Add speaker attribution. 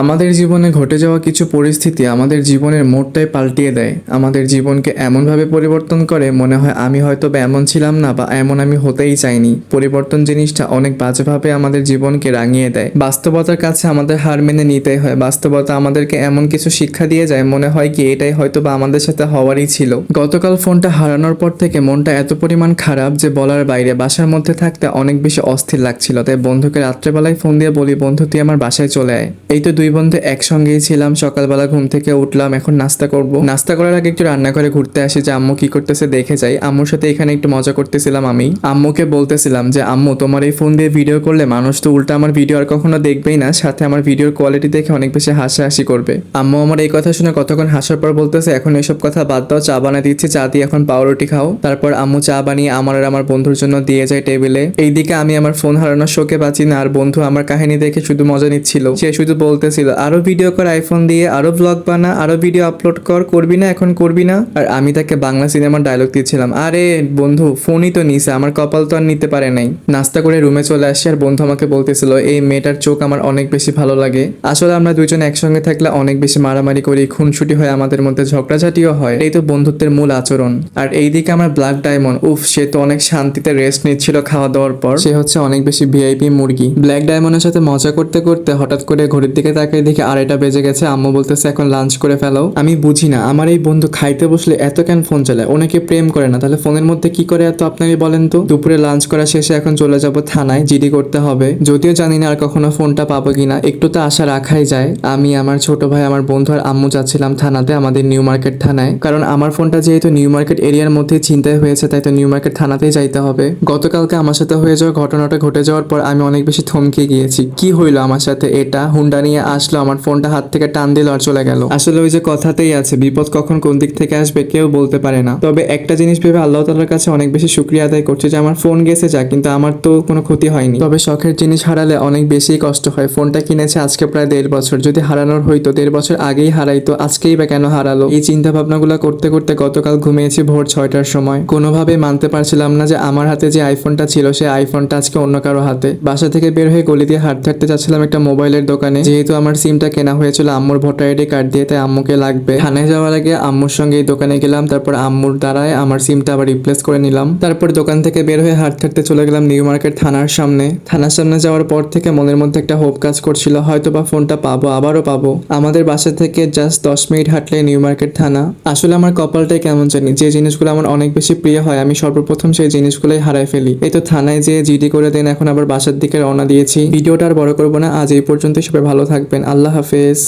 Speaker 1: আমাদের জীবনে ঘটে যাওয়া কিছু পরিস্থিতি আমাদের জীবনের মোড়টাই পাল্টিয়ে দেয়। আমাদের জীবনকে এমনভাবে পরিবর্তন করে, মনে হয় আমি হয়তো বা এমন ছিলাম না বা এমন আমি হতেই চাইনি। পরিবর্তন জিনিসটা অনেক বাজেভাবে আমাদের জীবনকে রাঙিয়ে দেয়। বাস্তবতার কাছে আমাদের হার মেনে নিতেই হয়। বাস্তবতা আমাদেরকে এমন কিছু শিক্ষা দিয়ে যায়, মনে হয় কি এটাই হয়তো বা আমাদের সাথে হওয়ারই ছিল। গতকাল ফোনটা হারানোর পর থেকে মনটা এত পরিমাণ খারাপ যে বলার বাইরে, বাসার মধ্যে থাকতে অনেক বেশি অস্থির লাগছিল। তাই বন্ধুকে রাত্রেবেলায় ফোন দিয়ে বলি, বন্ধু, তুই আমার বাসায় চলে আয়। এই তো দুই বন্ধু একসঙ্গেই ছিলাম, সকালবেলা ঘুম থেকে উঠলাম, এখন নাস্তা করব। নাস্তা করার আগে একটু রান্না করে ঘুরতে আসি, যে আম্মু কি করতেছে দেখে যাই। আম্মুর সাথে এখানে একটু মজা করতেছিলাম আমি। আম্মুকে বলতেছিলাম যে, আম্মু, তোমার এই ফোন দিয়ে ভিডিও করলে মানুষ তো উল্টা আমার ভিডিও আর কখনো দেখবেই না, সাথে আমার ভিডিওর কোয়ালিটি দেখে অনেক বেশি হাসাহাসি করবে। আম্মু আমার এই কথা শুনে কতক্ষণ হাসার পর বলতেছে, এখন এসব কথা বাদ দাও, চা বানিয়ে দিচ্ছি, চা দিয়ে এখন পাউরুটি খাও। তারপর আম্মু চা বানিয়ে আমার আর আমার বন্ধুর জন্য দিয়ে যায় টেবিলে। এইদিকে আমি আমার ফোন হারানোর শোকে বাঁচি না, আর বন্ধু আমার কাহিনী দেখে শুধু মজা নিচ্ছিল। সে শুধু বলতেছিল আরও ভিডিও কর আইফোন দিয়ে, আরও ব্লগ বানা, আরও ভিডিও আপলোড কর, করবি না, এখন করবি না? আর আমি তাকে বাংলা সিনেমার ডায়লগ দিচ্ছিলাম আরে বন্ধু ফোনই তো নিছে, আমার কপাল তো আর নিতে পারে নাই। নাস্তা করে রুমে চলে আসি আর বন্ধু আমাকে বলতেছিল, এই মেয়েটার চোখ আমার অনেক বেশি ভালো লাগে। আসলে আমরা দুইজন একসঙ্গে থাকলে অনেক বেশি মারামারি করি, খুনসুটি হয়, আমাদের মধ্যে ঝগড়াঝাটিও হয়। এই তো বন্ধুত্বের মূল আচরণ। আর এইদিকে আমার ব্ল্যাক ডায়মন্ড উফ, সে তো অনেক শান্তিতে রেস্ট নিচ্ছিল খাওয়া দাওয়ার পর। সে হচ্ছে অনেক বেশি ভিআইপি মুরগি। ব্ল্যাক ডায়মন্ডের সাথে মজা করতে করতে হঠাৎ করে ঘড়ির দিকে তাকিয়ে দেখি আড়াইটা বেজে গেছে, আম্মু বলতেছে, এখন লাঞ্চ করে ফেলো। আমি বুঝি না। আমার এই বন্ধু খাইতে বসলে এত কেন ফোন চালায়? অনেকে প্রেম করে না। তাহলে ফোনের মধ্যে কি করে এত আপনারই বলেন তো? দুপুরে লাঞ্চ করা শেষে এখন চলে যাব থানায়, জিডি করতে হবে। যদিও জানি না আর কখনো ফোনটা পাবো কিনা। একটু তো আশা রাখাই যায়। আমি, আমার ছোট ভাই, আমার বন্ধু আর আম্মু যাচ্ছিলাম থানাতে, আমাদের নিউ মার্কেট থানায়। কারণ আমার ফোনটা যেহেতু নিউ মার্কেট এরিয়ার মধ্যে চিন্তায় হয়েছে, তাই তো নিউ মার্কেট থানাতেই যাইতে হবে। গতকালকে আমার সাথে হয়ে যাওয়া ঘটনাটা ঘটে যাওয়ার পর আমি অনেক বেশি থমকে গিয়েছি। কি হইল আমার সাথে? এটা হুন্ডা নিয়ে আসলো, আমার ফোনটা হাত থেকে টান দিল আর চলে গেল। আসলে ওই যে কথাতেই আছে, বিপদ কখন কোন দিক থেকে আসবে কেউ বলতে পারে না। তবে একটা জিনিস ভেবে আল্লাহ তালার কাছে অনেক বেশি শুক্রিয়া আদায় করছে যে, আমার ফোন গেছে যা, কিন্তু আমার তো কোনো ক্ষতি হয়নি। তবে শখের জিনিস হারালে অনেক বেশি কষ্ট হয়। ফোনটা কিনেছে আজকে প্রায় দেড় বছর। যদি হারানোর হইতো, দেড় বছর আগেই হারাইতো আজকেই বা কেন হারালো? এই চিন্তা ভাবনাগুলো করতে করতে গতকাল ঘুমিয়েছি ভোর ছয়টার সময়। কোনোভাবে মানতে পারছিলাম না যে, আমার হাতে যে আইফোনটা ছিল, সেই আইফোনটা আজকে অন্য কারও হাতে। বাসা থেকে বের হয়ে গলি দিয়ে হাঁটতে হাঁটতে যাচ্ছিলাম একটা মোবাইলের দোকানে। যেহেতু আমার সিমটা কেনা হয়েছিল আম্মুর ভোটার আইডি কার্ড দিয়ে, তাই আম্মুকে লাগবে। থানায় যাওয়ার আগে আম্মুর সঙ্গে এই দোকানে গেলাম, তারপর আম্মুর দ্বারায় আমার সিমটা আবার রিপ্লেস করে নিলাম। তারপর দোকান থেকে বের হয়ে হাঁটতে হাঁটতে চলে গেলাম নিউ মার্কেট থানার সামনে। থানার সামনে যাওয়ার পর থেকে মনের মধ্যে একটা হোপ কাজ করছিল হয়তো বা ফোনটা পাবো, আবারও পাবো। আমাদের বাসা থেকে জাস্ট দশ মিনিট হাঁটলে নিউ মার্কেট থানা। আসলে আমার কপালটাই কেমন জানি, যে জিনিসগুলো আমার অনেক বেশি প্রিয় হয়, আমি সর্বপ্রথম সেই জিনিসগুলোই হারাই ফেলি। এই তো থানায় যেয়ে জিডি করে দেন, এখন আবার বাসার দিকে রওনা দিয়েছি। ভিডিওটা আর বড় করব না, আজ এই পর্যন্ত সবাই ভালো থাকবেন। আল্লাহ হাফেজ।